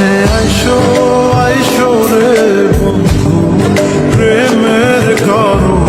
কাছে আইসো আইসো রে বন্ধু প্রেমের কারণ